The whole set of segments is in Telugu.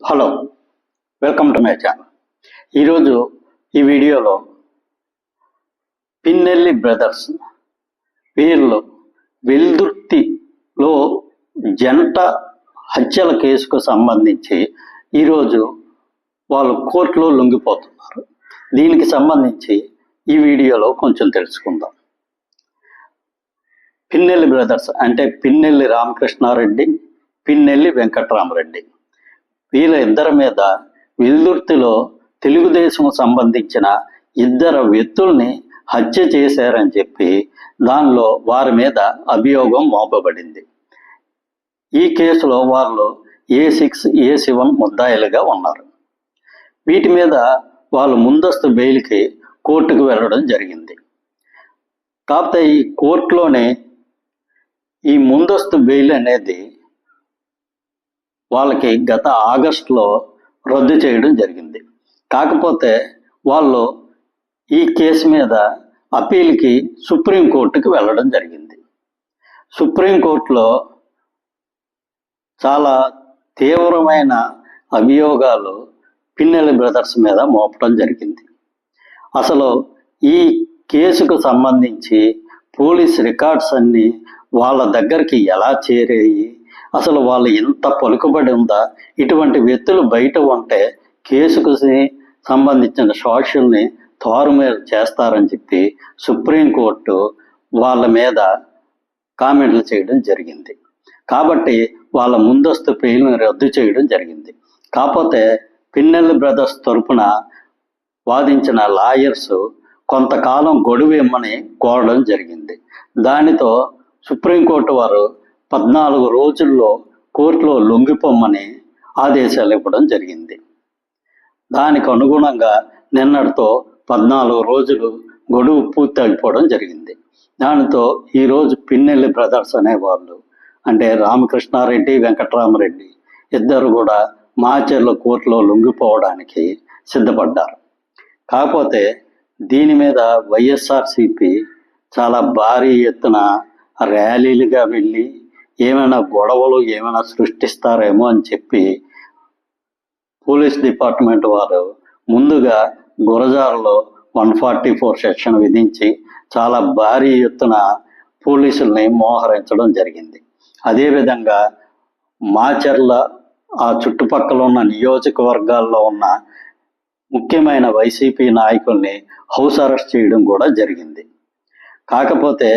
Hello welcome to my channel ఈరోజు ఈ వీడియోలో పిన్నెల్లి బ్రదర్స్ వీళ్ళు వెల్దుర్తిలో జంట హత్యల కేసుకు సంబంధించి ఈరోజు వాళ్ళు కోర్టులో లొంగిపోతున్నారు. దీనికి సంబంధించి ఈ వీడియోలో కొంచెం తెలుసుకుందాం. పిన్నెల్లి బ్రదర్స్ అంటే పిన్నెల్లి రామకృష్ణారెడ్డి పిన్నెల్లి వెంకట్రామరెడ్డి. వీళ్ళ ఇద్దరి మీద విల్దుర్తిలో తెలుగుదేశం సంబంధించిన ఇద్దరు వ్యక్తుల్ని హత్య చేశారని చెప్పి దానిలో వారి మీద అభియోగం మోపబడింది. ఈ కేసులో వాళ్ళు ఏ సిక్స్ ఏ సెవెన్ ముద్దాయిలుగా ఉన్నారు. వీటి మీద వాళ్ళు ముందస్తు బెయిల్కి కోర్టుకు వెళ్ళడం జరిగింది. కాకపోతే ఈ కోర్టులోనే ఈ ముందస్తు బెయిల్ అనేది వాళ్ళకి గత ఆగస్టులో రద్దు చేయడం జరిగింది. కాకపోతే వాళ్ళు ఈ కేసు మీద అప్పీల్కి సుప్రీంకోర్టుకి వెళ్ళడం జరిగింది. సుప్రీంకోర్టులో చాలా తీవ్రమైన అభియోగాలు పిన్నెల బ్రదర్స్ మీద మోపడం జరిగింది. అసలు ఈ కేసుకు సంబంధించి పోలీస్ రికార్డ్స్ అన్నీ వాళ్ళ దగ్గరికి ఎలా చేరాయి? అసలు వాళ్ళు ఎంత పలుకుబడి ఉందా? ఇటువంటి వ్యక్తులు బయట ఉంటే కేసుకు సంబంధించిన సాక్షుల్ని తారుమేరు చేస్తారని చెప్పి సుప్రీంకోర్టు వాళ్ళ మీద కామెంట్లు చేయడం జరిగింది. కాబట్టి వాళ్ళ ముందస్తు పెయిల్ని రద్దు చేయడం జరిగింది. కాకపోతే పిన్నెల్లి బ్రదర్స్ తరపున వాదించిన లాయర్స్ కొంతకాలం గొడువు ఇమ్మని కోరడం జరిగింది. దానితో సుప్రీంకోర్టు వారు పద్నాలుగు రోజుల్లో కోర్టులో లొంగిపోమ్మని ఆదేశాలు ఇవ్వడం జరిగింది. దానికి అనుగుణంగా నిన్నటితో పద్నాలుగు రోజులు గడువు పూర్తి అయిపోవడం జరిగింది. దానితో ఈరోజు పిన్నెల్లి బ్రదర్స్ అనేవాళ్ళు అంటే రామకృష్ణారెడ్డి వెంకట్రామరెడ్డి ఇద్దరు కూడా మాచర్ల కోర్టులో లొంగిపోవడానికి సిద్ధపడ్డారు. కాకపోతే దీని మీద వైఎస్ఆర్సిపి చాలా భారీ ఎత్తున ర్యాలీలుగా వెళ్ళి ఏమైనా గొడవలు ఏమైనా సృష్టిస్తారేమో అని చెప్పి పోలీస్ డిపార్ట్మెంట్ వారు ముందుగా గురజారులో వన్ ఫార్టీ ఫోర్ సెక్షన్ విధించి చాలా భారీ ఎత్తున పోలీసుల్ని మోహరించడం జరిగింది. అదేవిధంగా మాచర్ల ఆ చుట్టుపక్కల ఉన్న నియోజకవర్గాల్లో ఉన్న ముఖ్యమైన వైసీపీ నాయకుల్ని హౌస్ అరెస్ట్ చేయడం కూడా జరిగింది. కాకపోతే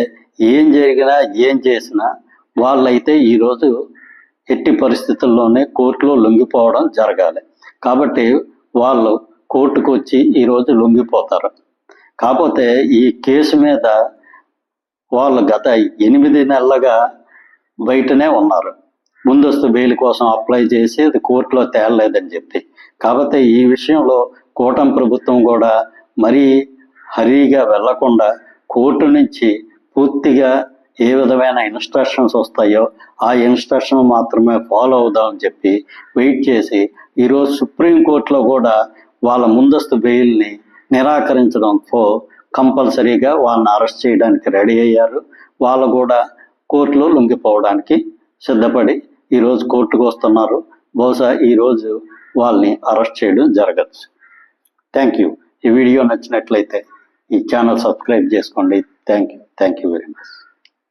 ఏం జరిగినా ఏం చేసినా వాళ్ళైతే ఈరోజు ఎట్టి పరిస్థితుల్లోనే కోర్టులో లొంగిపోవడం జరగాలి. కాబట్టి వాళ్ళు కోర్టుకు వచ్చి ఈరోజు లొంగిపోతారు. కాకపోతే ఈ కేసు మీద వాళ్ళు గత ఎనిమిది నెలలుగా బయటనే ఉన్నారు. ముందస్తు బెయిల్ కోసం అప్లై చేసి అది కోర్టులో తేలలేదని చెప్పి. కాకపోతే ఈ విషయంలో కూటమి ప్రభుత్వం కూడా మరీ హరీగా వెళ్ళకుండా కోర్టు నుంచి పూర్తిగా ఏ విధమైన ఇన్స్ట్రక్షన్స్ వస్తాయో ఆ ఇన్స్ట్రక్షన్ మాత్రమే ఫాలో అవుదామని చెప్పి వెయిట్ చేసి ఈరోజు సుప్రీంకోర్టులో కూడా వాళ్ళ ముందస్తు బెయిల్ని నిరాకరించడంతో కంపల్సరీగా వాళ్ళని అరెస్ట్ చేయడానికి రెడీ అయ్యారు. వాళ్ళు కూడా కోర్టులో లొంగిపోవడానికి సిద్ధపడి ఈరోజు కోర్టుకు వస్తున్నారు. బహుశా ఈరోజు వాళ్ళని అరెస్ట్ చేయడం జరగచ్చు థ్యాంక్ యూ ఈ వీడియో నచ్చినట్లయితే ఈ ఛానల్ సబ్స్క్రైబ్ చేసుకోండి. Thank you thank you very much